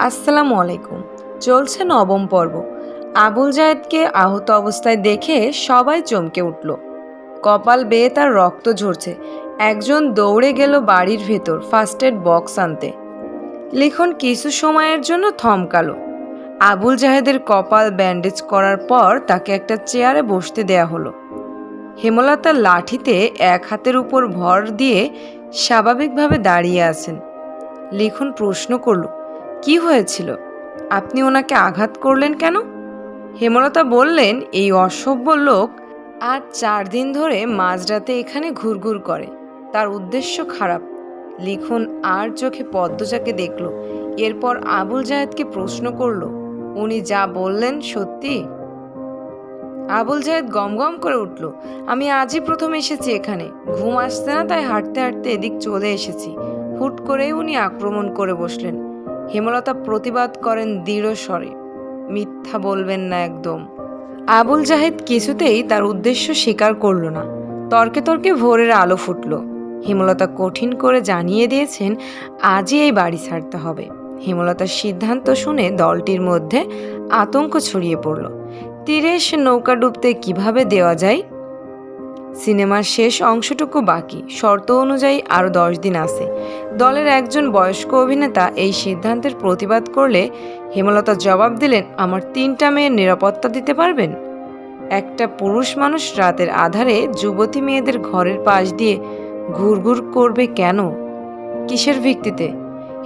আসসালামু আলাইকুম। চলছে নবম পর্ব। আবুল জায়েদকে আহত অবস্থায় দেখে সবাই চমকে উঠল। কপাল বেয়ে তার রক্ত ঝরছে। একজন দৌড়ে গেল বাড়ির ভেতর ফার্স্ট এড বক্স আনতে। লিখন কিছু সময়ের জন্য থমকালো। আবুল জাহেদের কপাল ব্যান্ডেজ করার পর তাকে একটা চেয়ারে বসতে দেয়া হলো। হেমলতা লাঠিতে এক হাতের উপর ভর দিয়ে স্বাভাবিকভাবে দাঁড়িয়ে আছেন। লিখন প্রশ্ন করল কি হয়েছিল? আপনি ওনাকে আঘাত করলেন কেন? হেমলতা বললেন, এই অসভ্য লোক আজ চার দিন ধরে মাঝরাতে এখানে ঘুরঘুর করে। তার উদ্দেশ্য খারাপ। লিখন, আর চোখে পদ্মজাকে দেখল। এরপর আবুল জাহেদকে প্রশ্ন করল, উনি যা বললেন সত্যি? আবুল জাহেদ গমগম করে উঠল, আমি আজই প্রথম এসেছি এখানে। ঘুম আসছে না, তাই হাঁটতে হাঁটতে এদিক চলে এসেছি। হুট করেই উনি আক্রমণ করে বসলেন। হেমলতা প্রতিবাদ করেন দৃঢ় স্বরে। মিথ্যা বলবেন না একদম। আবুল জাহেদ কিছুতেই তার উদ্দেশ্য স্বীকার করল না। তর্কে তর্কে ভোরের আলো ফুটল। হেমলতা কঠিন করে জানিয়ে দিয়েছেন, আজই এই বাড়ি ছাড়তে হবে। হেমলতার সিদ্ধান্ত শুনে দলটির মধ্যে আতঙ্ক ছড়িয়ে পড়ল। তীরে এসে নৌকা ডুবতে কীভাবে দেওয়া যায়? সিনেমার শেষ অংশটুকু বাকি, শর্ত অনুযায়ী আরও দশ দিন আছে। দলের একজন বয়স্ক অভিনেতা এই সিদ্ধান্তের প্রতিবাদ করলে হেমলতা জবাব দিলেন, আমার তিনটা মেয়ের নিরাপত্তা দিতে পারবেন? একটা পুরুষ মানুষ রাতের আধারে যুবতী মেয়েদের ঘরের পাশ দিয়ে ঘুরঘুর করবে কেন? কিসের ভিত্তিতে?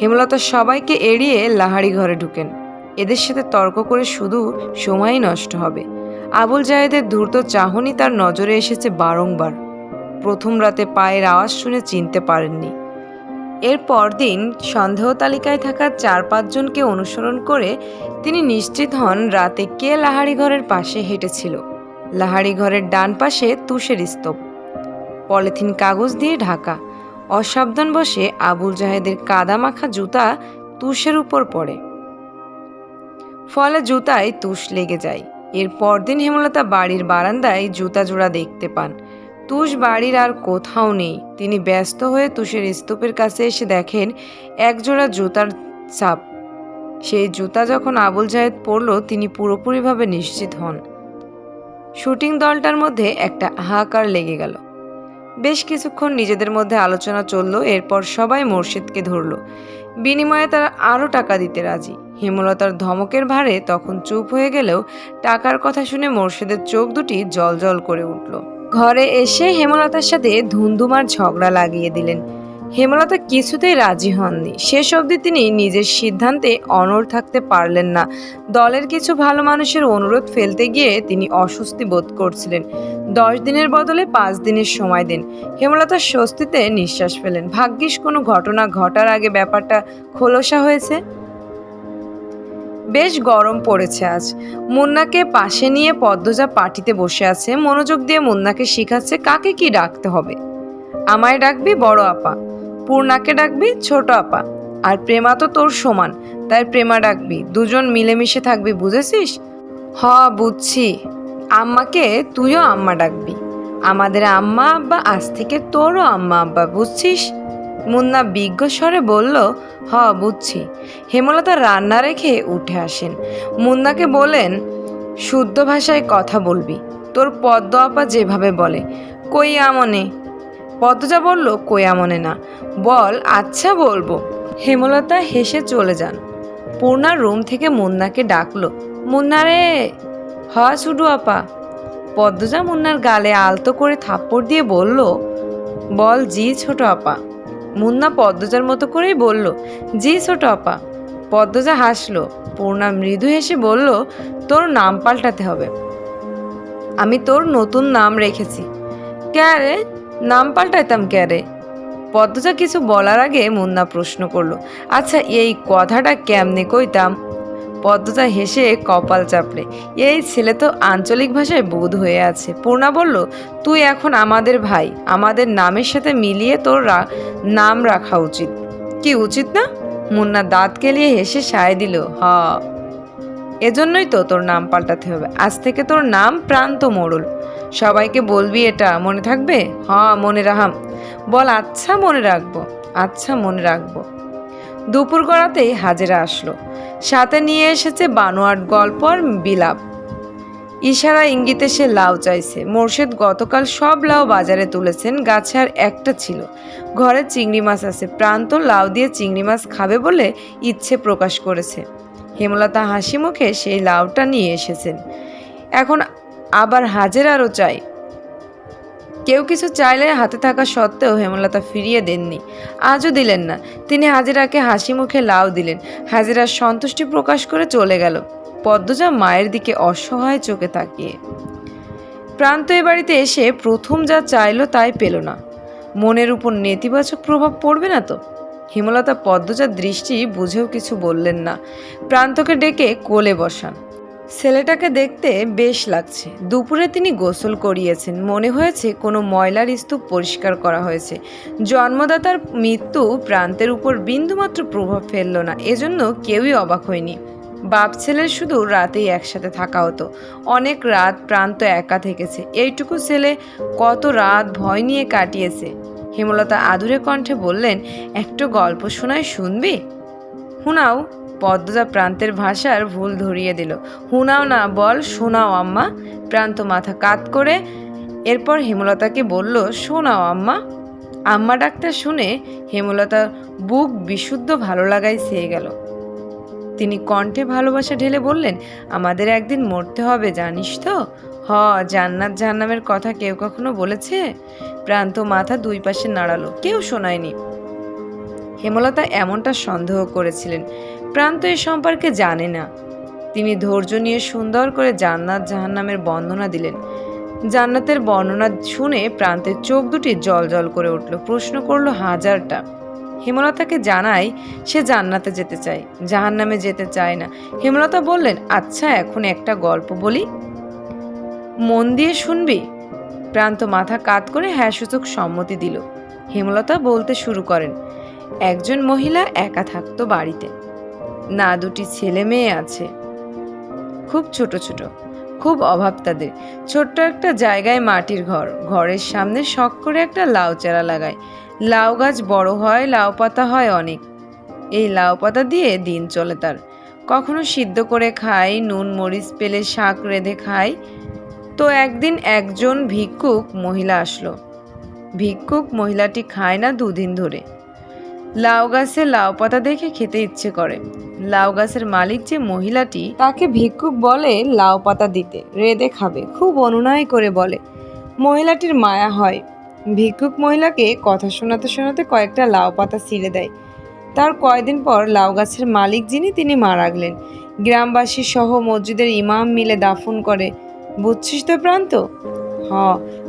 হেমলতা সবাইকে এড়িয়ে লাহারি ঘরে ঢুকেন। এদের সাথে তর্ক করে শুধু সময়ই নষ্ট হবে। আবুল জাহেদের ধূর্ত চাহনি তার নজরে এসেছে বারংবার। প্রথম রাতে পায়ের আওয়াজ শুনে চিনতে পারেননি। এর পরদিন সন্দেহ তালিকায় থাকা চার পাঁচজনকে অনুসরণ করে তিনি নিশ্চিত হন রাতে কে লাহারি ঘরের পাশে হেঁটেছিল। লাহারি ঘরের ডান পাশে তুষের স্তূপ। পলিথিন কাগজ দিয়ে ঢাকা। অসাবধান বসে আবুল জাহেদের কাদামাখা জুতা তুষের উপর পড়ে। ফলে জুতায় তুষ লেগে যায়। এর পরদিন হেমলতা বাড়ির বারান্দায় জুতা জোড়া দেখতে পান। তুষ বাড়ির আর কোথাও নেই। তিনি ব্যস্ত হয়ে তুষের স্তূপের কাছে এসে দেখেন একজোড়া জুতার ছাপ। সেই জুতা যখন আবুল জাহেদ পরল, তিনি পুরোপুরিভাবে নিশ্চিত হন। শুটিং দলটার মধ্যে একটা হাহাকার লেগে গেল। বেশ কিছুক্ষণ নিজেদের মধ্যে আলোচনা চলল, এরপর সবাই মোর্শেদকে ধরল। বিনিময়ে তারা আরও টাকা দিতে রাজি। হেমলতার ধমকের ভারে তখন চুপ হয়ে গেলেও টাকার কথা শুনে মোর্শেদের চোখ দুটি জল করে উঠল। ঘরে এসে হেমলতার সাথে ধুন্দুমার ঝগড়া লাগিয়ে দিলেন। হেমলতা কিছুতেই রাজি হননি। শেষ অবধি তিনি নিজের সিদ্ধান্তে অনড় থাকতে পারলেন না। দলের কিছু ভালো মানুষের অনুরোধ ফেলতে গিয়ে তিনি অস্বস্তি বোধ করছিলেন। দশ দিনের বদলে পাঁচ দিনের সময় দিন। হেমলতা স্বস্তিতে নিঃশ্বাস ফেলেন। ভাগ্যিস কোনো ঘটনা ঘটার আগে ব্যাপারটা খোলসা হয়েছে। বেশ গরম পড়েছে আজ। মুন্নাকে পাশে নিয়ে পদ্মজা পার্টিতে বসে আছে, মনোযোগ দিয়ে মুন্নাকে শিখাচ্ছে কাকে কি ডাকতে হবে। আমায় ডাকবি বড় আপা, পূর্ণাকে ডাকবি ছোট আপা, আর প্রেমা তো তোর সমান, তাই প্রেমা ডাকবি। দুজন মিলেমিশে থাকবি, বুঝেছিস? হ, বুঝছি। আম্মাকে তুইও আম্মা ডাকবি। আমাদের আম্মা আব্বা, আজ থেকে তোরও আম্মা আব্বা, বুঝছিস? মুন্না বিজ্ঞ স্বরে বলল, হ, বুঝছি। হেমলতা রান্না রেখে উঠে আসেন। মুন্নাকে বলেন, শুদ্ধ ভাষায় কথা বলবি। তোর পদ্ম আপা যেভাবে বলে কই আমনে পদ্মজা বলল কই আমনে না। বল আচ্ছা বলব। হেমলতা হেসে চলে যান। পূর্ণার রুম থেকে মুন্নাকে ডাকলো, মুন্না রে, হ, সুডু আপা। পদ্মজা মুন্নার গালে আলতো করে থাপ্পড় দিয়ে বলল, বল জি, ছোট আপা। মুন্না পদ্মজার মতো করেই বলল, জি ছোট আপা। পদ্মজা হাসলো, পূর্ণা মৃদু হেসে বলল, তোর নাম পাল্টাতে হবে। আমি তোর নতুন নাম রেখেছি। ক্যারে নাম পাল্টাইতাম ক্যারে পদ্মজা কিছু বলার আগে মুন্না প্রশ্ন করল আচ্ছা এই কথাটা কেমনে কইতাম? পদ্মজা হেসে কপাল চাপড়ে। এই ছেলে তো আঞ্চলিক ভাষায় বোধ হয়ে আছে। পূর্ণা বলল, তুই এখন আমাদের ভাই। আমাদের নামের সাথে মিলিয়ে তোর নাম রাখা উচিত। কি উচিত না? মুন্না দাঁত কেলিয়ে হেসে সায় দিল, হ। এজন্যই তো তোর নাম পাল্টাতে হবে। আজ থেকে তোর নাম প্রান্ত মোড়ল। সবাইকে বলবি এটা, মনে থাকবে? হ, মনে রাহাম বল আচ্ছা মনে রাখব। আচ্ছা মনে রাখব। দুপুর গড়াতেই হাজেরা আসলো। সাথে নিয়ে এসেছে বানোয়াট গল্প আর বিলাপ। ইশারা ইঙ্গিতে সে লাউ চাইছে। মোর্শেদ গতকাল সব লাউ বাজারে তুলেছেন, গাছে আর একটা ছিল। ঘরে চিংড়ি মাছ আছে, প্রান্ত লাউ দিয়ে চিংড়ি মাছ খাবে বলে ইচ্ছে প্রকাশ করেছে। হেমলতা হাসি মুখে সেই লাউটা নিয়ে এসেছেন। এখন আবার হাজেরারও চাই। কেউ কিছু চাইলে হাতে থাকা সত্ত্বেও হেমলতা ফিরিয়ে দেননি। আজও দিলেন না। তিনি হাজিরাকে হাসি মুখে লাউ দিলেন। হাজিরা সন্তুষ্টি প্রকাশ করে চলে গেল। পদ্মজা মায়ের দিকে অসহায় চোখে তাকিয়ে। প্রান্ত এ বাড়িতে এসে প্রথম যা চাইলো তাই পেল না। মনের উপর নেতিবাচক প্রভাব পড়বে না তো? হেমলতা পদ্মজার দৃষ্টি বুঝেও কিছু বললেন না। প্রান্তকে ডেকে কোলে বসান। ছেলেটাকে দেখতে বেশ লাগছে। দুপুরে তিনি গোসল করিয়েছেন। মনে হয়েছে কোনো ময়লার স্তূপ পরিষ্কার করা হয়েছে। জন্মদাতার মৃত্যু প্রান্তের উপর বিন্দুমাত্র প্রভাব ফেলল না। এজন্য কেউই অবাক হয়নি। বাপ ছেলের শুধু রাতেই একসাথে থাকা হতো। অনেক রাত প্রান্ত একা থেকেছে। এইটুকু ছেলে কত রাত ভয় নিয়ে কাটিয়েছে। হেমলতা আদুরে কণ্ঠে বললেন, একটু গল্প শোনায় শুনবি? হুনাও। পদ্মজা প্রান্তের ভাষার ভুল ধরিয়ে দিল। হুনাও না, বল, শোনাও আম্মা। প্রান্ত মাথা কাত করে এরপর হেমলতাকে বলল, শোনাও আম্মা। আম্মা ডাক্তার শুনে হেমলতা বুক বিশুদ্ধ ভালো লাগায় সেয়ে গেল। তিনি কণ্ঠে ভালোবাসা ঢেলে বললেন, আমাদের একদিন মরতে হবে, জানিস তো? হ, জান্নাত জাহান্নামের কথা কেউ কখনো বলেছে? প্রান্ত মাথা দুই পাশে নাড়ালো, কেউ শোনায়নি। হেমলতা এমনটা সন্দেহ করেছিলেন। প্রান্ত এ সম্পর্কে জানে না। তিনি ধৈর্য নিয়ে সুন্দর করে জান্নাত জাহান্নামের বর্ণনা দিলেন। জান্নাতের বর্ণনা শুনে প্রান্তের চোখ দুটি জল জল করে উঠল, প্রশ্ন করল, হাজারটা? হেমলতাকে জানায় সে জান্নাতে যেতে চায়, জাহান্নামে যেতে চায় না। হেমলতা বললেন আচ্ছা এখন একটা গল্প বলি। মন দিয়ে শুনবি? প্রান্ত মাথা কাত করে হ্যাঁ সূচক সম্মতি দিল। হেমলতা বলতে শুরু করেন, একজন মহিলা একা থাকতো বাড়িতে। না দুটি ছেলে মেয়ে আছে। খুব ছোট ছোট, খুব অভাব তাদের। ছোট্ট একটা জায়গায় মাটির ঘর, ঘরের সামনে শখ করে একটা লাউ চারা লাগায়। লাউ গাছ বড় হয়, লাউ পাতা হয় অনেক। এই লাউ পাতা দিয়ে দিন চলে তার। কখনো সিদ্ধ করে খায় নুন, মরিচ পেলে শাক রেঁধে খায় তো একদিন একজন ভিক্ষুক মহিলা আসলো। ভিক্ষুক মহিলাটি খায় না দুদিন ধরে। লাউ গাছে লাউ পাতা দেখে খেতে ইচ্ছে করে। লাউ গাছের মালিক যে মহিলাটি, তাকে ভিক্ষুক বলে লাউ পাতা দিতে। রেঁধে খাবে, খুব অনুনয় করে বলে, মহিলাটির মায়া হয়। ভিক্ষুক মহিলাকে কথা শোনাতে শোনাতে কয়েকটা লাউ পাতা ছিঁড়ে দেয়। তার কয়দিন পর লাউ গাছের মালিক যিনি, তিনি মারা গেলেন। গ্রামবাসী সহ মসজিদের ইমাম মিলে দাফন করে। বুঝছিস তো প্রান্ত? হ,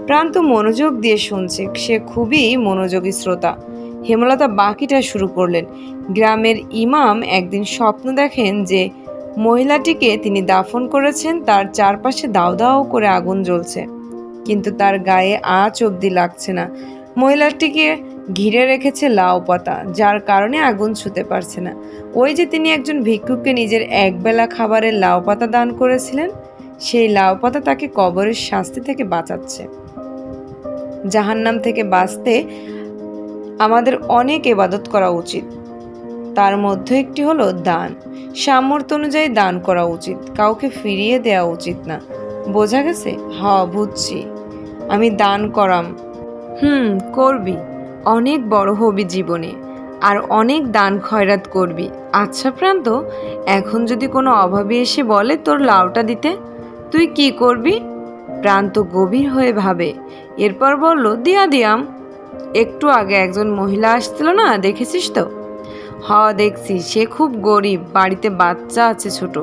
প্রান্ত মনোযোগ দিয়ে শুনছে। সে খুবই মনোযোগী শ্রোতা। হেমলতা বাকিটা শুরু করলেন। গ্রামের ইমাম একদিন স্বপ্ন দেখেন যে মহিলাটিকে তিনি দাফন করেছেন, তার চারপাশে দাও দাও করে আগুন জ্বলছে। কিন্তু তার গায়ে আঁচ অবধি লাগছে না। মহিলাটিকে ঘিরে রেখেছে লাউ পাতা, যার কারণে আগুন ছুতে পারছে না। ওই যে তিনি একজন ভিক্ষুককে নিজের একবেলা খাবারের লাউ পাতা দান করেছিলেন, সেই লাউ পাতা তাকে কবরের শাস্তি থেকে বাঁচাচ্ছে। জাহান্নাম থেকে বাঁচতে আমাদের অনেক এবাদত করা উচিত। তার মধ্যে একটি হলো দান। সামর্থ্য অনুযায়ী দান করা উচিত। কাউকে ফিরিয়ে দেওয়া উচিত না। বোঝা গেছে? হ, বুঝছি। আমি দান করাম। হুম, করবি। অনেক বড় হবি জীবনে। আর অনেক দান খয়রাত করবি। আচ্ছা প্রান্ত, এখন যদি কোনো অভাবী এসে বলে তোর লাউটা দিতে, তুই কি করবি? প্রান্ত গভীর হয়ে ভাবে। এরপর বলল, দিয়া, দিয়াম। একটু আগে একজন মহিলা আসছিল না, দেখেছিস তো? হ দেখছি। সে খুব গরিব, বাড়িতে বাচ্চা আছে ছোট।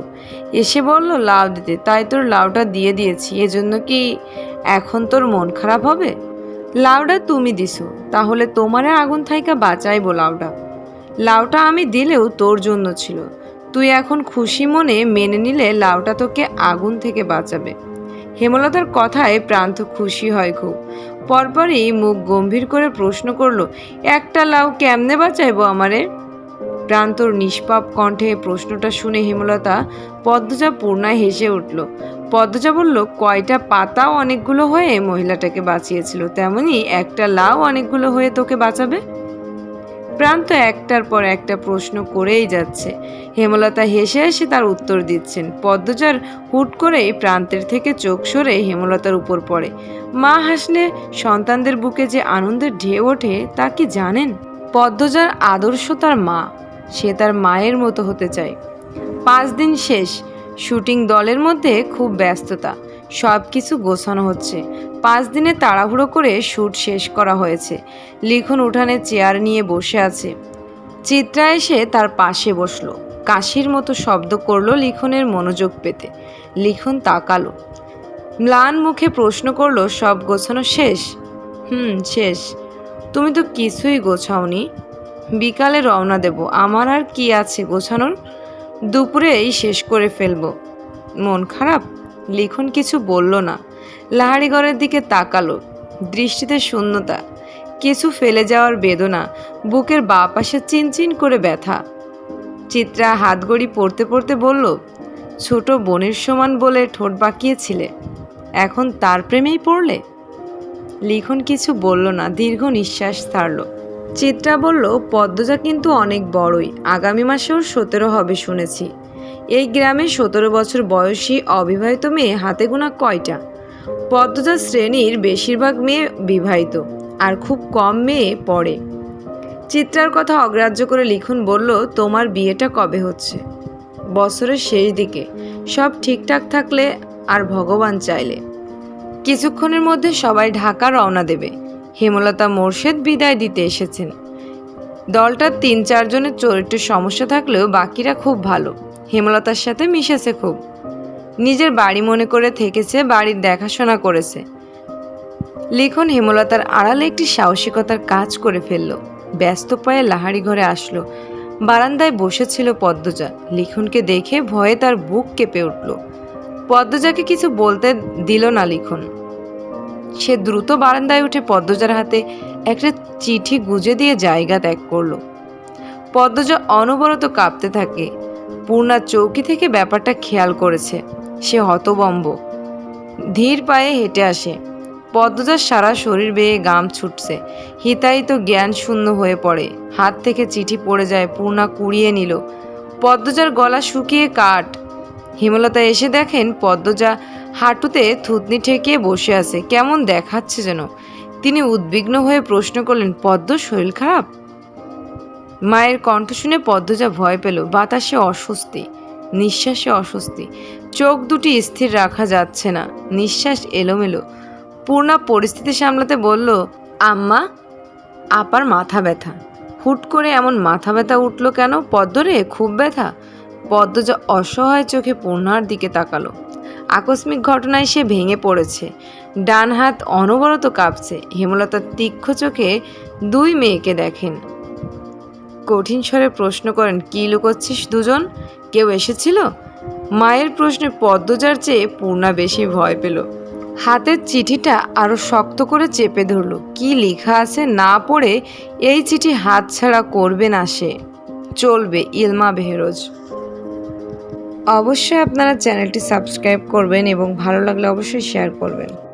এসে বলল, লাউ দিতে। তাই তোর লাউটা দিয়ে দিয়েছি। এজন্য কি এখন তোর মন খারাপ হবে? লাউটা তুমি দিছো, তাহলে তোমারে আগুন থাইকা বাঁচাইবো লাউটা। লাউটা আমি দিলেও তোর জন্য ছিল। তুই এখন খুশি মনে মেনে নিলে লাউটা তোকে আগুন থেকে বাঁচাবে। হেমলতার কথায় প্রান্ত খুশি হয় খুব। পরপরই মুখ গম্ভীর করে প্রশ্ন করল, একটা লাউ কেমনে বাঁচাইবো আমারে? প্রান্তর নিষ্পাপ কণ্ঠে প্রশ্নটা শুনে হেমলতা পদ্মজা পূর্ণায় হেসে উঠল। পদ্মজা বলল, কয়টা পাতাও অনেকগুলো হয়ে মহিলাটাকে বাঁচিয়েছিল, তেমনি একটা লাউ অনেকগুলো হয়ে তোকে বাঁচাবে? প্রান্ত একটার পর একটা প্রশ্ন করেই যাচ্ছে। হেমলতা হেসে হেসে তার উত্তর দিচ্ছেন। পদ্মজার হুট করেই প্রান্তের থেকে চোখ সরে হেমলতার উপর পড়ে। মা হাসলে সন্তানদের বুকে যে আনন্দের ঢেউ ওঠে, তা কি জানেন? পদ্মজার আদর্শ তার মা। সে তার মায়ের মতো হতে চায়। পাঁচ দিন শেষ। শুটিং দলের মধ্যে খুব ব্যস্ততা। সব কিছু গোছানো হচ্ছে। পাঁচ দিনে তাড়াহুড়ো করে শ্যুট শেষ করা হয়েছে। লিখন উঠানে চেয়ার নিয়ে বসে আছে। চিত্রা এসে তার পাশে বসল। কাশির মতো শব্দ করল লিখনের মনোযোগ পেতে। লিখন তাকালো। ম্লান মুখে প্রশ্ন করল, সব গোছানো শেষ? হুম, শেষ। তুমি তো কিছুই গোছাওনি। বিকালে রওনা দেব। আমার আর কি আছে গোছানোর? দুপুরেই শেষ করে ফেলব। মন খারাপ? লিখন কিছু বলল না। লাহারিগড়ের দিকে তাকালো, দৃষ্টিতে শূন্যতা। কিছু ফেলে যাওয়ার বেদনা, বুকের বা পাশে চিনচিন করে ব্যথা। চিত্রা হাতগড়ি পড়তে পড়তে বলল, ছোট বোনের সমান বলে ঠোঁট বাঁকিয়েছিলে, এখন তার প্রেমেই পড়লে? লিখন কিছু বলল না, দীর্ঘ নিঃশ্বাস ছাড়ল। চিত্রা বলল, পদ্মজা কিন্তু অনেক বড়ই, আগামী মাসেও সতেরো হবে শুনেছি। এই গ্রামে সতেরো বছর বয়সী অবিবাহিত মেয়ে হাতে গোনা কয়টা? পদ্মজা শ্রেণির বেশিরভাগ মেয়ে বিবাহিত আর খুব কম মেয়ে পড়ে। চিত্রার কথা অগ্রাহ্য করে লিখুন বলল, তোমার বিয়েটা কবে হচ্ছে? বছরের শেষ দিকে। সব ঠিকঠাক থাকলে আর ভগবান চাইলে। কিছুক্ষণের মধ্যে সবাই ঢাকা রওনা দেবে। হেমলতা মোর্শেদ বিদায় দিতে এসেছেন। দলটার তিন চারজনের চরিত্রের সমস্যা থাকলেও বাকিরা খুব ভালো। হেমলতার সাথে মিশেছে খুব। নিজের বাড়ি মনে করে থেকেছে, বাড়ির দেখাশোনা করেছে। লিখন হেমলতার আড়ালে একটি সাহসিকতার কাজ করে ফেলল। ব্যস্ত পায়ে লাহারি ঘরে আসলো। বারান্দায় বসেছিল পদ্মজা। লিখনকে দেখে ভয়ে তার বুক কেঁপে উঠল। পদ্মজাকে কিছু বলতে দিল না লিখন। সে দ্রুত বারান্দায় উঠে পদ্মজার হাতে একটা চিঠি গুজে দিয়ে জায়গা ত্যাগ করল। পদ্মজা অনবরত কাঁপতে থাকে। পূর্ণা চৌকি থেকে ব্যাপারটা খেয়াল করেছে। সে হতবম্ব। ধীর পায়ে হেঁটে আসে। পদ্মজার সারা শরীর বেয়ে গাম ছুটছে। হিতায়িত জ্ঞান শূন্য হয়ে পড়ে। হাত থেকে চিঠি পড়ে যায়, পূর্ণা কুড়িয়ে নিল। পদ্মজার গলা শুকিয়ে কাঠ। হেমলতা এসে দেখেন পদ্মজা হাঁটুতে থুতনি ঠেকিয়ে বসে আছে। কেমন দেখাচ্ছে যেন। তিনি উদ্বিগ্ন হয়ে প্রশ্ন করলেন, পদ্ম, শরীর খারাপ? মায়ের কণ্ঠ শুনে পদ্মজা ভয় পেল। বাতাসে অস্বস্তি, নিঃশ্বাসে অস্বস্তি। চোখ দুটি স্থির রাখা যাচ্ছে না। নিঃশ্বাস এলোমেলো। পূর্ণা পরিস্থিতি সামলাতে বলল, আম্মা, আপার মাথা ব্যথা। হুট করে এমন মাথা ব্যথা উঠল কেন? পদ্মরে খুব ব্যথা। পদ্মজা অসহায় চোখে পূর্ণার দিকে তাকালো। আকস্মিক ঘটনায় সে ভেঙে পড়েছে। ডান হাত অনবরত কাঁপছে। হেমলতার তীক্ষ্ণ চোখে দুই মেয়েকে দেখেন। কঠিন স্বরে প্রশ্ন করেন, কি লুকোচ্ছিস দুজন? কেউ এসেছিল? মায়ের প্রশ্নে পদ্মজার চেয়ে পূর্ণা বেশি ভয় পেল। হাতের চিঠিটা আরও শক্ত করে চেপে ধরল। কি লেখা আছে না পড়ে এই চিঠি হাত ছাড়া করবে না সে। চলবে ইলমা বেহরোজ। অবশ্যই আপনারা চ্যানেলটি সাবস্ক্রাইব করবেন এবং ভালো লাগলে অবশ্যই শেয়ার করবেন।